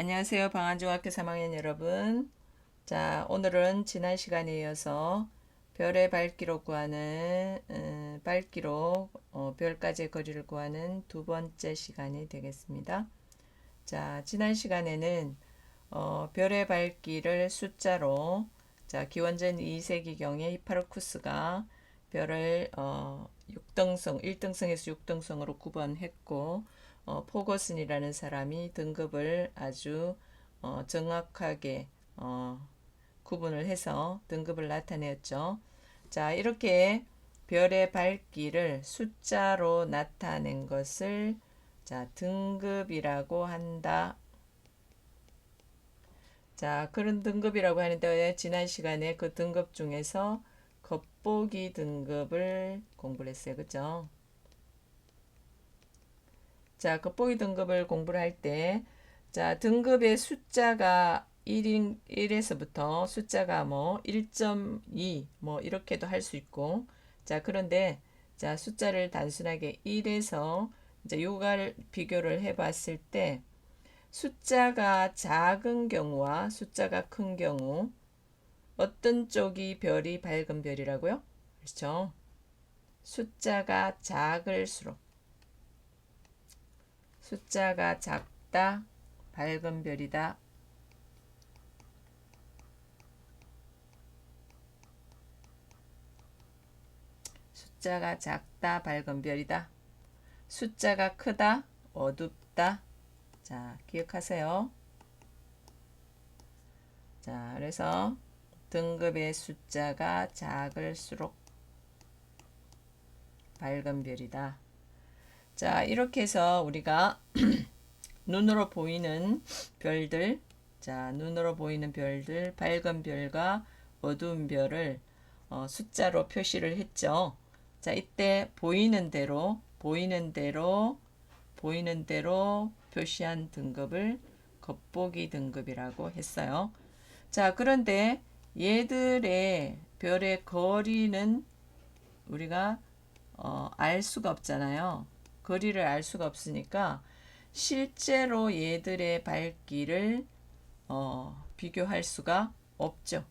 안녕하세요. 방안중학교 3학년 여러분. 자, 오늘은 지난 시간에 이어서 별의 밝기로 구하는 음, 밝기로 어, 별까지의 거리를 구하는 두 번째 시간이 되겠습니다. 자, 지난 시간에는 어, 별의 밝기를 숫자로 자, 기원전 2세기경에 히파르쿠스가 별을 어, 6등성, 1등성에서 6등성으로 구분했고 어, 포거슨이라는 사람이 등급을 아주 어, 정확하게 어, 구분을 해서 등급을 나타내었죠. 자, 이렇게 별의 밝기를 숫자로 나타낸 것을 자, 등급이라고 한다. 자, 그런 등급이라고 하는데 지난 시간에 그 등급 중에서 겉보기 등급을 공부를 했어요. 그죠? 자, 겉보기 등급을 공부를 할 때, 자, 등급의 숫자가 1인, 1에서부터 숫자가 뭐 1.2, 뭐 이렇게도 할 수 있고, 자, 그런데, 자, 숫자를 단순하게 1에서 이제 요가를 비교를 해 봤을 때, 숫자가 작은 경우와 숫자가 큰 경우, 어떤 쪽이 별이 밝은 별이라고요? 그렇죠? 숫자가 작을수록 숫자가 작다 밝은 별이다. 숫자가 작다 밝은 별이다. 숫자가 크다 어둡다. 자, 기억하세요. 자, 그래서 등급의 숫자가 작을수록 밝은 별이다. 자, 이렇게 해서 우리가 눈으로 보이는 별들, 자, 눈으로 보이는 별들, 밝은 별과 어두운 별을 어, 숫자로 표시를 했죠. 자, 이때 보이는 대로, 보이는 대로, 보이는 대로 표시한 등급을 겉보기 등급이라고 했어요. 자, 그런데 얘들의 별의 거리는 우리가 어, 알 수가 없잖아요. 거리를 알 수가 없으니까 실제로 얘들의 밝기를 어, 비교할 수가 없죠.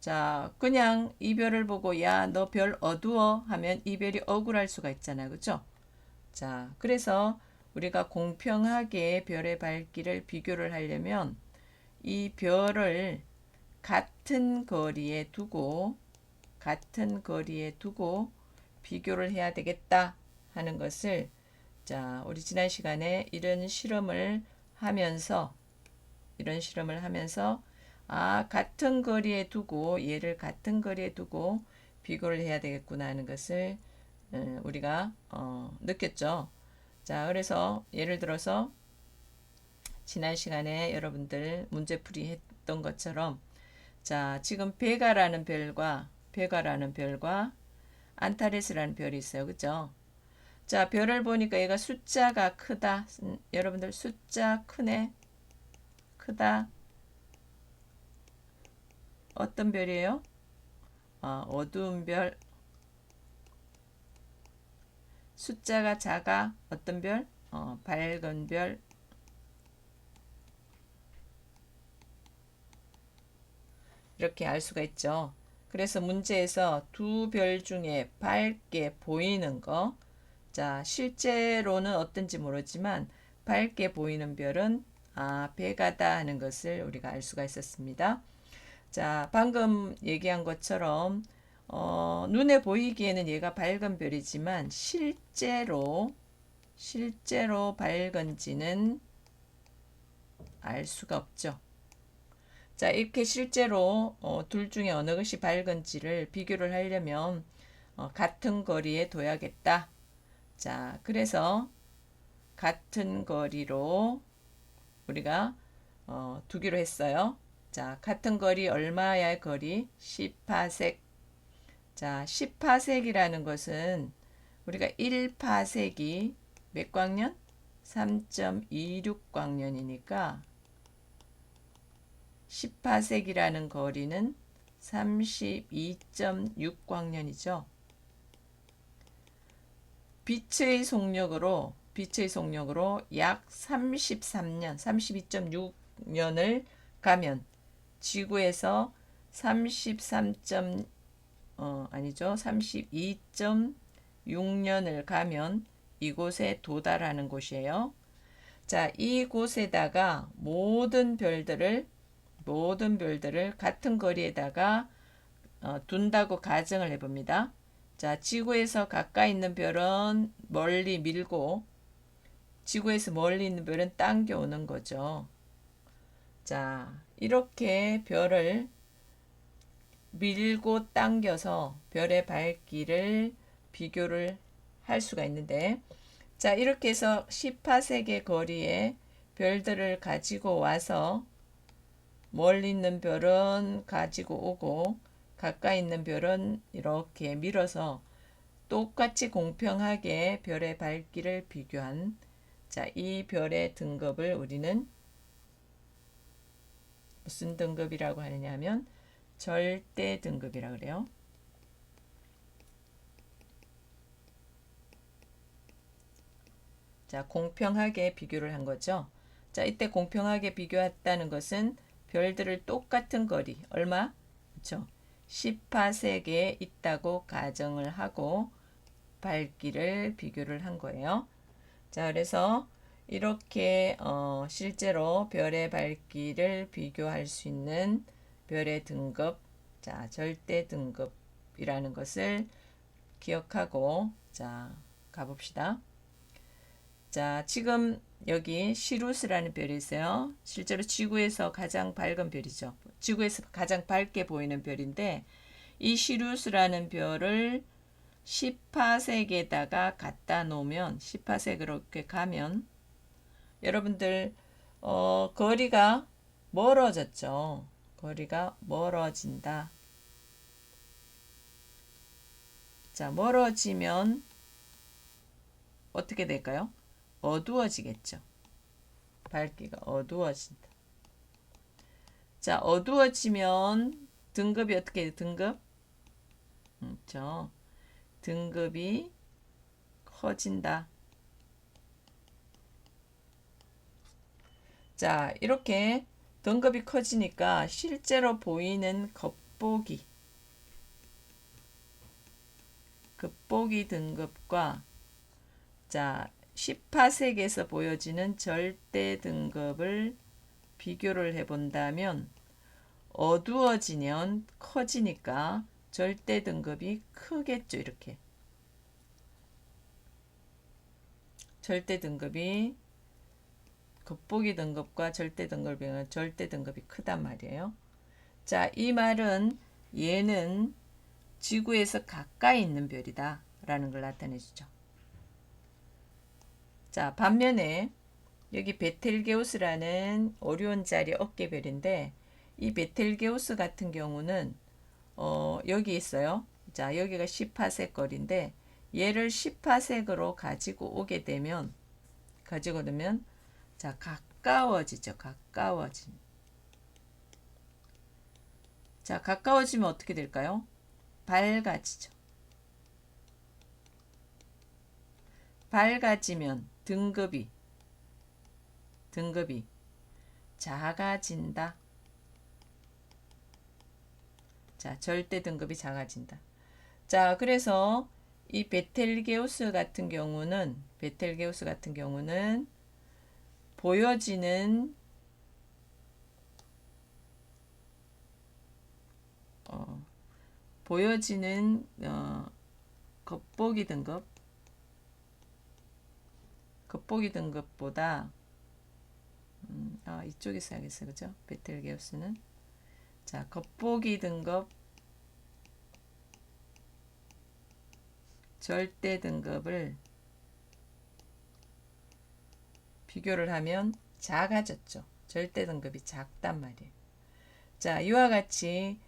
자, 그냥 이 별을 보고 야, 너 별 어두워 하면 이 별이 억울할 수가 있잖아요. 그죠? 자, 그래서 우리가 공평하게 별의 밝기를 비교를 하려면 이 별을 같은 거리에 두고 같은 거리에 두고 비교를 해야 되겠다 하는 것을 자, 우리 지난 시간에 이런 실험을 하면서 이런 실험을 하면서 아, 같은 거리에 두고 얘를 같은 거리에 두고 비교를 해야 되겠구나 하는 것을 음, 우리가 어, 느꼈죠. 자, 그래서 예를 들어서 지난 시간에 여러분들 문제풀이 했던 것처럼 자, 지금 베가라는 별과 베가라는 별과 안타레스라는 별이 있어요. 그죠? 자, 별을 보니까 얘가 숫자가 크다. 음, 여러분들 숫자 크네. 크다. 어떤 별이에요? 어, 어두운 별. 숫자가 작아. 어떤 별? 어, 밝은 별. 이렇게 알 수가 있죠. 그래서 문제에서 두 별 중에 밝게 보이는 거, 자, 실제로는 어떤지 모르지만 밝게 보이는 별은 아, 베가다 하는 것을 우리가 알 수가 있었습니다. 자, 방금 얘기한 것처럼 어, 눈에 보이기에는 얘가 밝은 별이지만 실제로 실제로 밝은지는 알 수가 없죠. 자, 이렇게 실제로 어, 둘 중에 어느 것이 밝은지를 비교를 하려면 어, 같은 거리에 둬야겠다. 자, 그래서 같은 거리로 우리가 어, 두기로 했어요. 자, 같은 거리 얼마야 거리? 10파색. 자, 10파색이라는 것은 우리가 1파색이 몇 광년? 3.26광년이니까 18세기라는 거리는 32.6광년이죠. 빛의 속력으로 빛의 속력으로 약 33년, 32.6년을 가면 지구에서 33. 어, 아니죠. 32.6년을 가면 이곳에 도달하는 곳이에요. 자, 이곳에다가 모든 별들을 모든 별들을 같은 거리에다가 어, 둔다고 가정을 해봅니다. 자, 지구에서 가까이 있는 별은 멀리 밀고 지구에서 멀리 있는 별은 당겨 오는 거죠. 자, 이렇게 별을 밀고 당겨서 별의 밝기를 비교를 할 수가 있는데 자 이렇게 해서 18세계 거리에 별들을 가지고 와서 멀리 있는 별은 가지고 오고 가까이 있는 별은 이렇게 밀어서 똑같이 공평하게 별의 밝기를 비교한 자, 이 별의 등급을 우리는 무슨 등급이라고 하느냐면 절대 등급이라 그래요. 자, 공평하게 비교를 한 거죠. 자, 이때 공평하게 비교했다는 것은 별들을 똑같은 거리, 얼마? 그렇죠? 18세계에 있다고 가정을 하고 밝기를 비교를 한 거예요. 자, 그래서 이렇게 어, 실제로 별의 밝기를 비교할 수 있는 별의 등급, 자, 절대 등급이라는 것을 기억하고 자, 가봅시다. 자, 지금 여기 시루스라는 별이 있어요. 실제로 지구에서 가장 밝은 별이죠. 지구에서 가장 밝게 보이는 별인데 이 시루스라는 별을 18색에다가 갖다 놓으면 18색으로 이렇게 가면 여러분들 어, 거리가 멀어졌죠. 거리가 멀어진다. 자, 멀어지면 어떻게 될까요? 어두워지겠죠. 밝기가 어두워진다. 자, 어두워지면 등급이 어떻게 돼? 등급? 그렇죠. 등급이 커진다. 자, 이렇게 등급이 커지니까 실제로 보이는 겉보기 겉보기 등급과 자 18색에서 보여지는 절대 등급을 비교를 해본다면 어두워지면 커지니까 절대 등급이 크겠죠 이렇게 절대 등급이 겉보기 등급과 절대 등급이 절대 등급이 크단 말이에요. 자, 이 말은 얘는 지구에서 가까이 있는 별이다 라는 걸 나타내 주죠. 자, 반면에 여기 베텔게우스라는 오리온 자리 어깨별인데 이 베텔게우스 같은 경우는 어, 여기 있어요. 자, 여기가 18색 거리인데 얘를 18색으로 가지고 오게 되면 가지고 오면 자, 가까워지죠. 가까워짐. 자, 가까워지면 어떻게 될까요? 밝아지죠. 밝아지면 등급이 등급이 작아진다. 자, 절대 등급이 작아진다. 자, 그래서 이 베텔게우스 같은 경우는 베텔게우스 같은 경우는 보여지는 어, 보여지는 어, 겉보기 등급 겉보기 등급보다 음, 아, 이쪽에 써야겠어요. 그죠? 베텔게우스는 자, 겉보기 등급 절대 등급을 비교를 하면 작아졌죠. 절대 등급이 작단 말이에요. 자, 이와 같이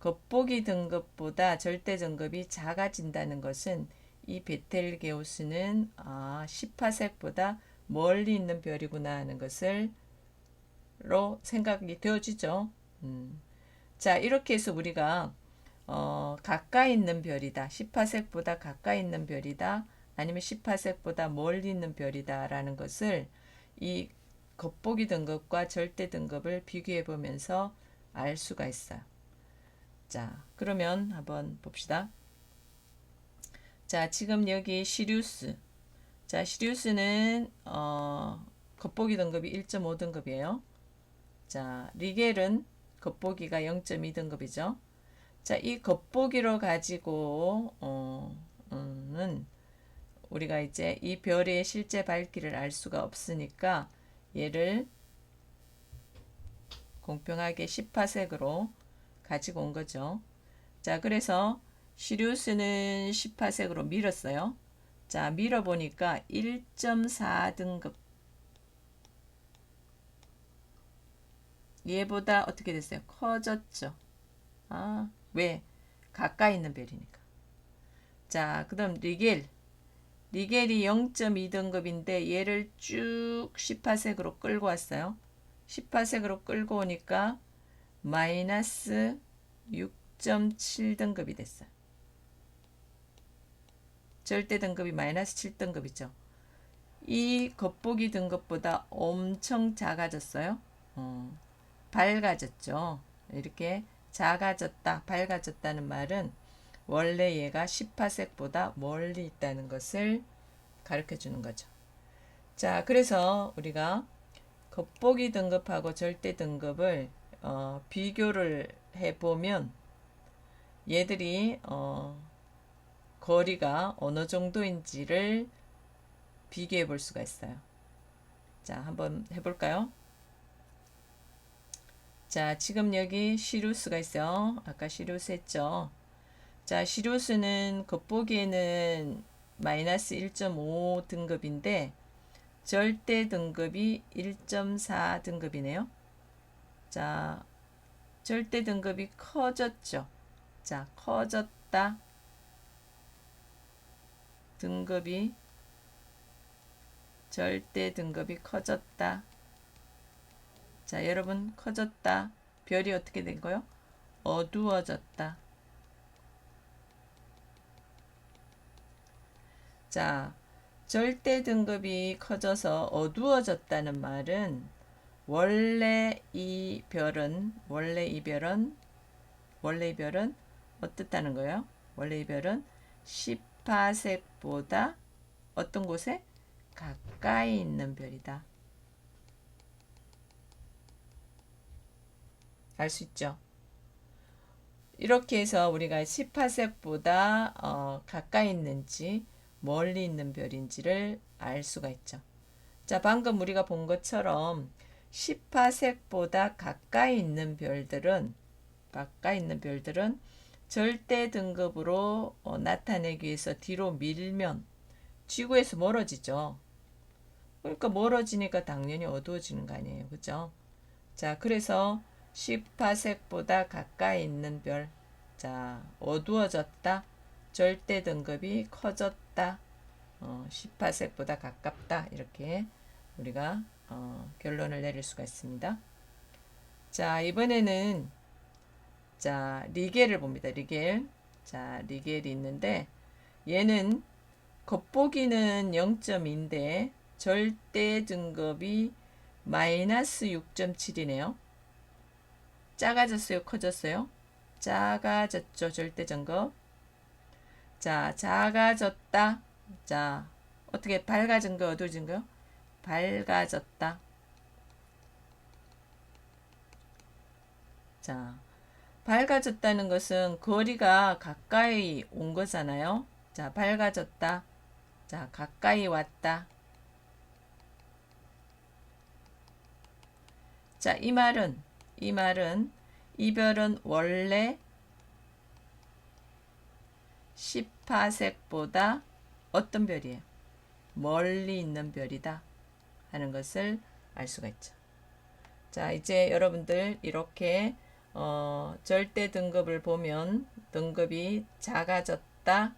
겉보기 등급보다 절대 등급이 작아진다는 것은 이 베텔게우스는 아, 18색보다 멀리 있는 별이구나 하는 것을 로 생각이 되어지죠. 음. 자, 이렇게 해서 우리가 어, 가까이 있는 별이다. 18색보다 가까이 있는 별이다 아니면 18색보다 멀리 있는 별이다라는 것을 이 겉보기 등급과 절대 등급을 비교해 보면서 알 수가 있어요. 자, 그러면 한번 봅시다. 자, 지금 여기 시리우스. 자, 시리우스는 어, 겉보기 등급이 1.5 등급이에요. 자, 리겔은 겉보기가 0.2 등급이죠. 자, 이 겉보기로 가지고 어, 는 우리가 이제 이 별의 실제 밝기를 알 수가 없으니까 얘를 공평하게 18색으로 가지고 온 거죠. 자, 그래서 시리우스는 18색으로 밀었어요. 자, 밀어보니까 1.4등급. 얘보다 어떻게 됐어요? 커졌죠. 아, 왜? 가까이 있는 별이니까. 자, 그 다음 리겔. 리겔이 0.2등급인데 얘를 쭉 18색으로 끌고 왔어요. 18색으로 끌고 오니까 마이너스 6.7등급이 됐어요. 절대 등급이 마이너스 7등급이죠. 이 겉보기 등급보다 엄청 작아졌어요. 어, 밝아졌죠. 이렇게 작아졌다, 밝아졌다는 말은 원래 얘가 18색보다 멀리 있다는 것을 가르쳐 주는 거죠. 자, 그래서 우리가 겉보기 등급하고 절대 등급을 어, 비교를 해보면 얘들이 어, 거리가 어느 정도인지를 비교해 볼 수가 있어요. 자, 한번 해볼까요? 자, 지금 여기 시루스가 있어요. 아까 시루스 했죠. 자, 시료수는 겉보기에는 마이너스 1.5 등급인데 절대 등급이 1.4 등급이네요. 자, 절대 등급이 커졌죠. 자, 커졌다. 등급이 절대 등급이 커졌다. 자, 여러분 커졌다. 별이 어떻게 된 거요? 어두워졌다. 자, 절대 등급이 커져서 어두워졌다는 말은 원래 이 별은 원래 이 별은 원래 이 별은 어떻다는 거예요? 원래 이 별은 18색보다 어떤 곳에 가까이 있는 별이다. 알 수 있죠? 이렇게 해서 우리가 18색보다 어, 가까이 있는지 멀리 있는 별인지를 알 수가 있죠. 자, 방금 우리가 본 것처럼 18색보다 가까이 있는 별들은 가까이 있는 별들은 절대 등급으로 어, 나타내기 위해서 뒤로 밀면 지구에서 멀어지죠. 그러니까 멀어지니까 당연히 어두워지는 거 아니에요. 그죠? 자, 그래서 18색보다 가까이 있는 별. 자, 어두워졌다. 절대 등급이 커졌다. 어, 18색보다 가깝다. 이렇게 우리가 어, 결론을 내릴 수가 있습니다. 자, 이번에는 자, 리겔을 봅니다. 리겔. 자, 리겔이 있는데 얘는 겉보기는 0.2인데 절대 등급이 마이너스 6.7이네요. 작아졌어요? 커졌어요? 작아졌죠. 절대 등급. 자, 작아졌다. 자, 어떻게 밝아진 거, 어두워진 거요? 밝아졌다. 자, 밝아졌다는 것은 거리가 가까이 온 거잖아요. 자, 밝아졌다. 자, 가까이 왔다. 자, 이 말은, 이 말은, 이별은 원래 18색보다 어떤 별이에요? 멀리 있는 별이다 하는 것을 알 수가 있죠. 자, 이제 여러분들 이렇게 어, 절대 등급을 보면 등급이 작아졌다,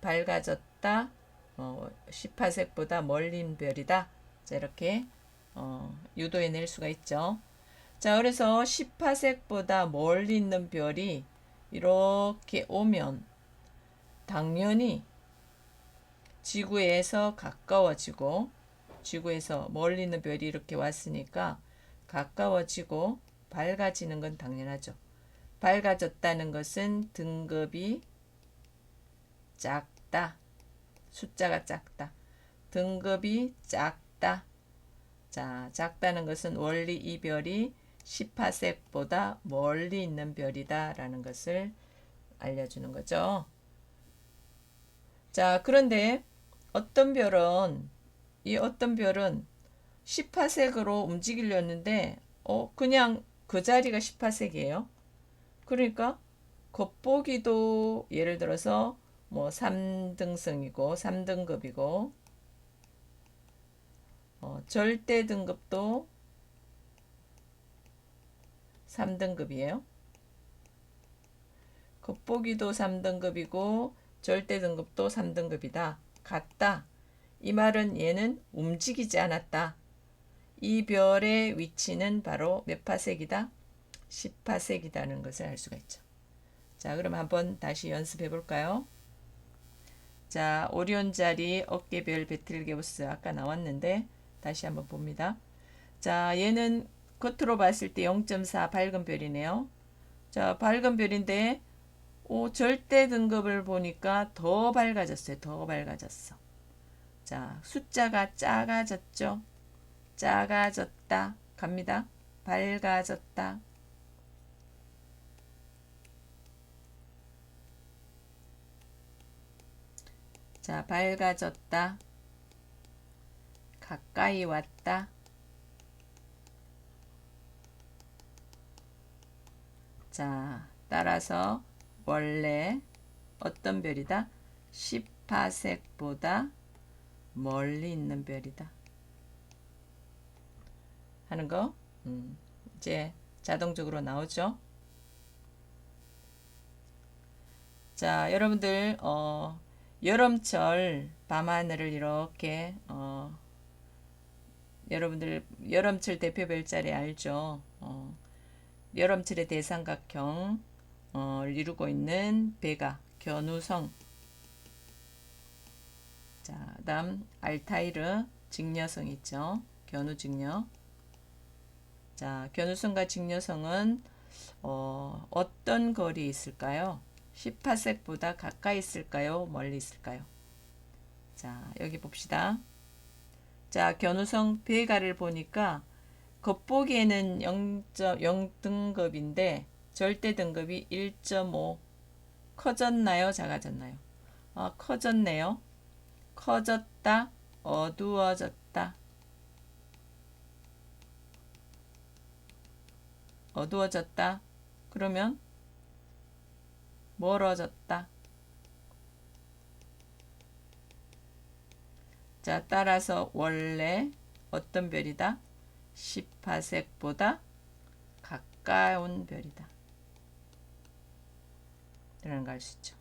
밝아졌다, 어, 18색보다 멀린 별이다. 자, 이렇게 어, 유도해낼 수가 있죠. 자, 그래서 18색보다 멀리 있는 별이 이렇게 오면 당연히 지구에서 가까워지고 지구에서 멀리 있는 별이 이렇게 왔으니까 가까워지고 밝아지는 건 당연하죠. 밝아졌다는 것은 등급이 작다. 숫자가 작다. 등급이 작다. 자, 작다는 것은 원리 이 별이 10파색보다 멀리 있는 별이다 라는 것을 알려주는 거죠. 자, 그런데 어떤 별은 이 어떤 별은 10파색으로 움직이려는데 어, 그냥 그 자리가 10파색이에요. 그러니까 겉보기도 예를 들어서 뭐 3등승이고 3등급이고 어, 절대 등급도 3등급이에요. 겉보기도 3등급이고 절대 등급도 3등급이다. 같다. 이 말은 얘는 움직이지 않았다. 이 별의 위치는 바로 몇 파색이다? 10파색이다는 것을 알 수가 있죠. 자, 그럼 한번 다시 연습해 볼까요? 자, 오리온 자리 어깨별 베틀게우스 아까 나왔는데 다시 한번 봅니다. 자, 얘는 겉으로 봤을 때 0.4 밝은 별이네요. 자, 밝은 별인데 오, 절대 등급을 보니까 더 밝아졌어요. 더 밝아졌어. 자, 숫자가 작아졌죠. 작아졌다. 갑니다. 밝아졌다. 자, 밝아졌다. 가까이 왔다. 자, 따라서 원래 어떤 별이다? 10파색보다 멀리 있는 별이다. 하는 거 음, 이제 자동적으로 나오죠. 자, 여러분들 어, 여름철 밤하늘을 이렇게 어, 여러분들 여름철 대표 별자리 알죠? 어, 여름철의 대삼각형 어, 이루고 있는 배가 견우성 자, 다음 알타이르 직녀성 있죠. 견우 직녀. 자, 견우성과 직녀성은 어, 어떤 거리 있을까요? 18색보다 가까이 있을까요? 멀리 있을까요? 자, 여기 봅시다. 자, 견우성 베가를 보니까 겉보기에는 0.0등급인데 절대 등급이 1.5 커졌나요? 작아졌나요? 아, 커졌네요. 커졌다, 어두워졌다. 어두워졌다. 그러면 멀어졌다. 자, 따라서 원래 어떤 별이다? 18색보다 가까운 별이다. 이런 걸알수 있죠.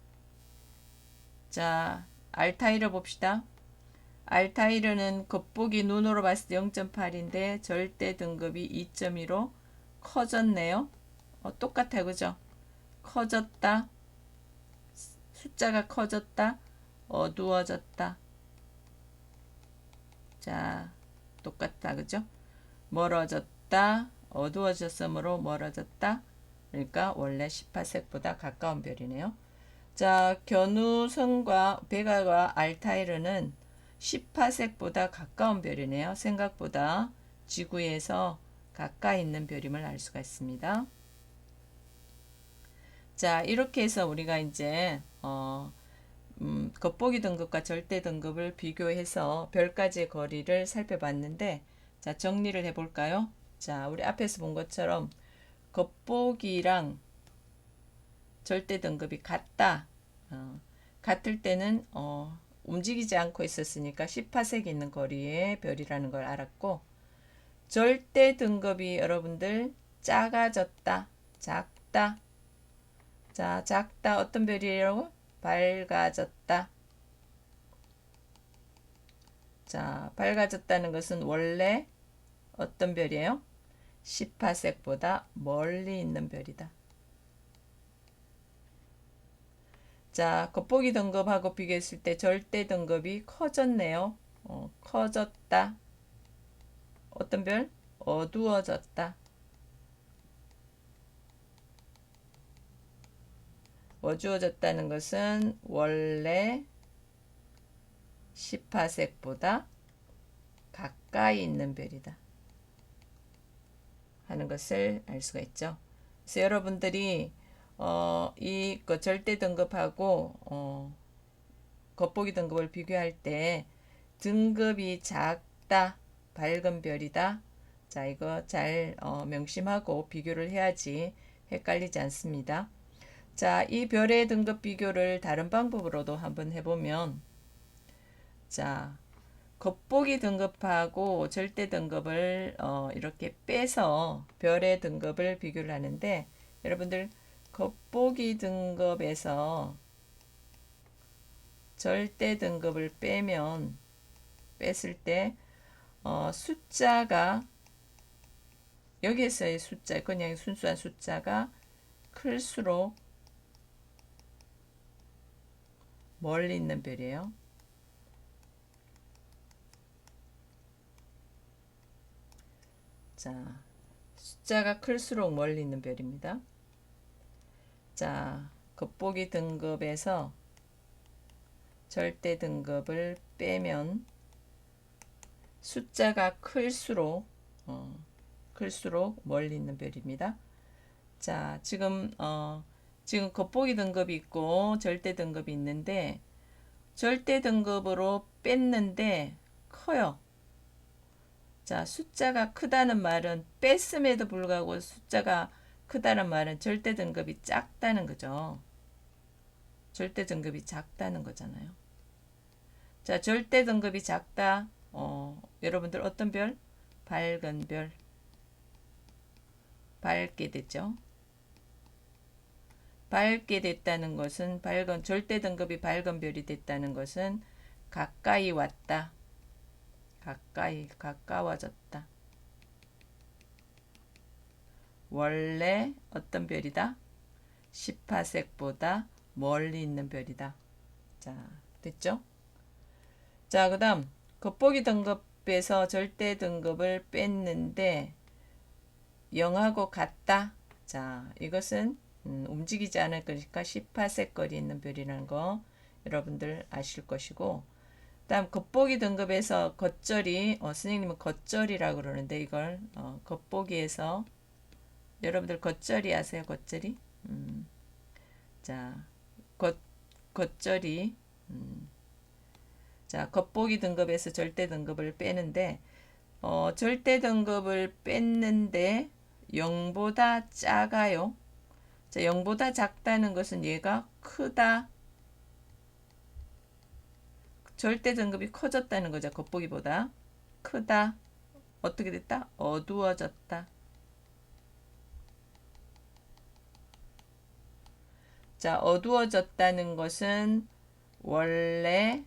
자, 알타이르 봅시다. 알타이르는 겉보기 눈으로 봤을 때 0.8인데 절대 등급이 2.2로 커졌네요. 어, 똑같아 그죠? 커졌다. 숫자가 커졌다. 어두워졌다. 자, 똑같다 그죠? 멀어졌다. 어두워졌으므로 멀어졌다. 그러니까 원래 18색보다 가까운 별이네요. 자, 견우성과 베가와 알타이르는 18색보다 가까운 별이네요. 생각보다 지구에서 가까이 있는 별임을 알 수가 있습니다. 자, 이렇게 해서 우리가 이제 어, 음, 겉보기 등급과 절대 등급을 비교해서 별까지의 거리를 살펴봤는데 자, 정리를 해 볼까요? 자, 우리 앞에서 본 것처럼 겉보기랑 절대 등급이 같다. 어, 같을 때는 어, 움직이지 않고 있었으니까 18색 있는 거리의 별이라는 걸 알았고 절대 등급이 여러분들 작아졌다. 작다. 자, 작다. 어떤 별이라고? 밝아졌다. 자, 밝아졌다는 것은 원래 어떤 별이에요? 18색보다 멀리 있는 별이다. 자, 겉보기 등급하고 비교했을 때 절대 등급이 커졌네요. 어, 커졌다. 어떤 별? 어두워졌다. 어두워졌다는 것은 원래 10파색보다 가까이 있는 별이다. 하는 것을 알 수가 있죠. 그래서 여러분들이 어, 이그 절대 등급하고 어, 겉보기 등급을 비교할 때 등급이 작다, 밝은 별이다. 자, 이거 잘 어, 명심하고 비교를 해야지 헷갈리지 않습니다. 자, 이 별의 등급 비교를 다른 방법으로도 한번 해보면 자, 겉보기 등급하고 절대 등급을 어, 이렇게 빼서 별의 등급을 비교를 하는데 여러분들 겉보기 등급에서 절대 등급을 빼면 뺐을 때 어, 숫자가 여기에서의 숫자 그냥 순수한 숫자가 클수록 멀리 있는 별이에요. 자, 숫자가 클수록 멀리 있는 별입니다. 자, 겉보기 등급에서 절대 등급을 빼면 숫자가 클수록 어, 클수록 멀리 있는 별입니다. 자, 지금 어, 지금 겉보기 등급이 있고 절대 등급이 있는데 절대 등급으로 뺐는데 커요. 자, 숫자가 크다는 말은 뺐음에도 불구하고 숫자가 크다는 말은 절대 등급이 작다는 거죠. 절대 등급이 작다는 거잖아요. 자, 절대 등급이 작다. 어, 여러분들 어떤 별? 밝은 별. 밝게 됐죠. 밝게 됐다는 것은 밝은 절대 등급이 밝은 별이 됐다는 것은 가까이 왔다. 가까이 가까워졌다. 원래 어떤 별이다? 18색보다 멀리 있는 별이다. 자, 됐죠? 자, 그 다음 겉보기 등급에서 절대 등급을 뺐는데 0하고 같다. 자, 이것은 음, 움직이지 않을 거니까 18색 거리 있는 별이라는 거 여러분들 아실 것이고 다음 겉보기 등급에서 겉절이 어, 선생님은 겉절이라고 그러는데 이걸 어, 겉보기에서 여러분들 겉절이 아세요? 겉절이? 음, 자 겉, 겉절이 음, 자 겉보기 등급에서 절대 등급을 빼는데 어, 절대 등급을 뺐는데 0보다 작아요 자 0보다 작다는 것은 얘가 크다 절대 등급이 커졌다는 거죠. 겉보기보다 크다. 어떻게 됐다? 어두워졌다. 자, 어두워졌다는 것은 원래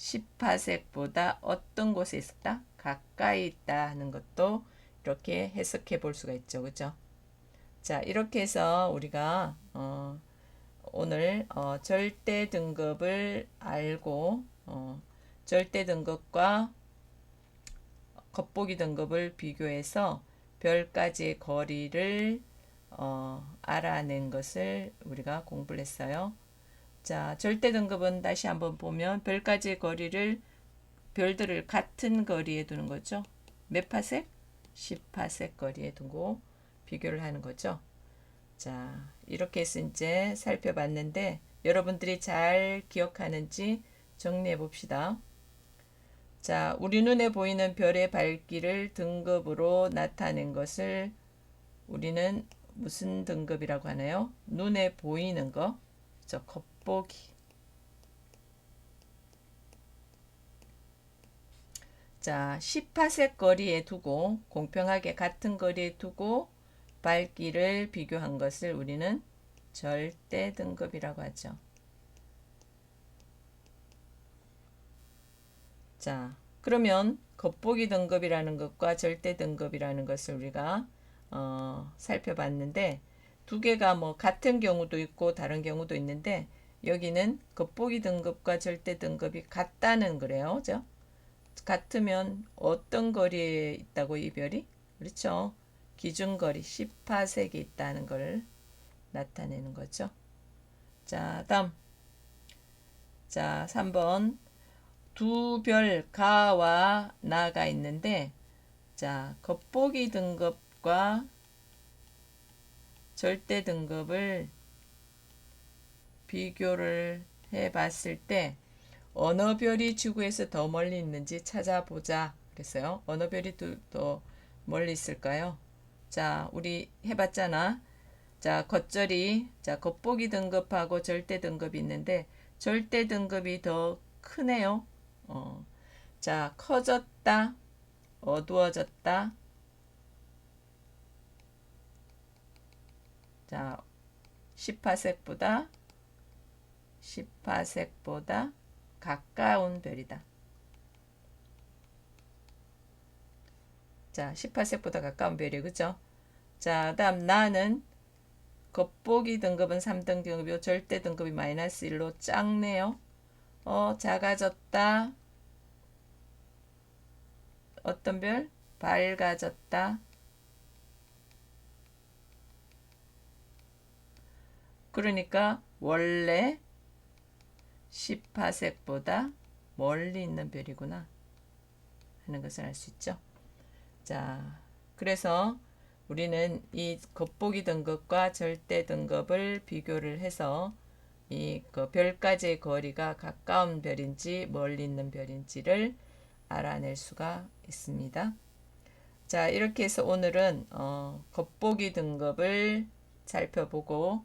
18색보다 어떤 곳에 있었다? 가까이 있다 하는 것도 이렇게 해석해 볼 수가 있죠. 그죠? 자, 이렇게 해서 우리가 어, 오늘 어, 절대 등급을 알고 어, 절대 등급과 겉보기 등급을 비교해서 별까지의 거리를 어, 알아낸 것을 우리가 공부를 했어요. 자, 절대 등급은 다시 한번 보면 별까지의 거리를 별들을 같은 거리에 두는 거죠. 몇 파색? 10파색 거리에 두고 비교를 하는 거죠. 자, 이렇게 해서 이제 살펴봤는데 여러분들이 잘 기억하는지 정리해 봅시다. 자, 우리 눈에 보이는 별의 밝기를 등급으로 나타낸 것을 우리는 무슨 등급이라고 하나요? 눈에 보이는 거. 저 겉보기. 자, 18색 거리에 두고 공평하게 같은 거리에 두고 밝기를 비교한 것을 우리는 절대 등급이라고 하죠. 자, 그러면 겉보기 등급이라는 것과 절대 등급이라는 것을 우리가 어, 살펴봤는데 두 개가 뭐 같은 경우도 있고 다른 경우도 있는데 여기는 겉보기 등급과 절대 등급이 같다는 거래요. 그죠? 같으면 어떤 거리에 있다고 이 별이? 그렇죠. 기준거리 10파색이 있다는 걸 나타내는 거죠. 자, 다음. 자, 3번. 두 별 가와 나가 있는데 자, 겉보기 등급과 절대 등급을 비교를 해 봤을 때 어느 별이 지구에서 더 멀리 있는지 찾아보자 그랬어요. 어느 별이 더, 더 멀리 있을까요? 자, 우리 해봤잖아. 자, 겉절이, 자, 겉보기 등급하고 절대 등급이 있는데, 절대 등급이 더 크네요. 어, 자, 커졌다, 어두워졌다. 자, 10파색보다 10파색보다 가까운 별이다. 자, 18색보다 가까운 별이 그죠? 자, 다음 나는 겉보기 등급은 3등 등급이고 절대 등급이 마이너스 1로 작네요. 어, 작아졌다. 어떤 별? 밝아졌다. 그러니까 원래 10파색보다 멀리 있는 별이구나 하는 것을 알 수 있죠. 자, 그래서 우리는 이 겉보기 등급과 절대 등급을 비교를 해서 이 그 별까지의 거리가 가까운 별인지 멀리 있는 별인지를 알아낼 수가 있습니다. 자, 이렇게 해서 오늘은 어, 겉보기 등급을 살펴보고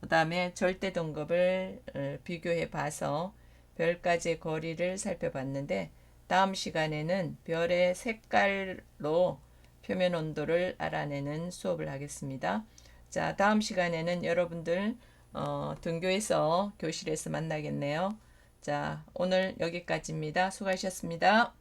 그 다음에 절대 등급을 어, 비교해 봐서 별까지의 거리를 살펴봤는데 다음 시간에는 별의 색깔로 표면 온도를 알아내는 수업을 하겠습니다. 자, 다음 시간에는 여러분들 어, 등교에서 교실에서 만나겠네요. 자, 오늘 여기까지입니다. 수고하셨습니다.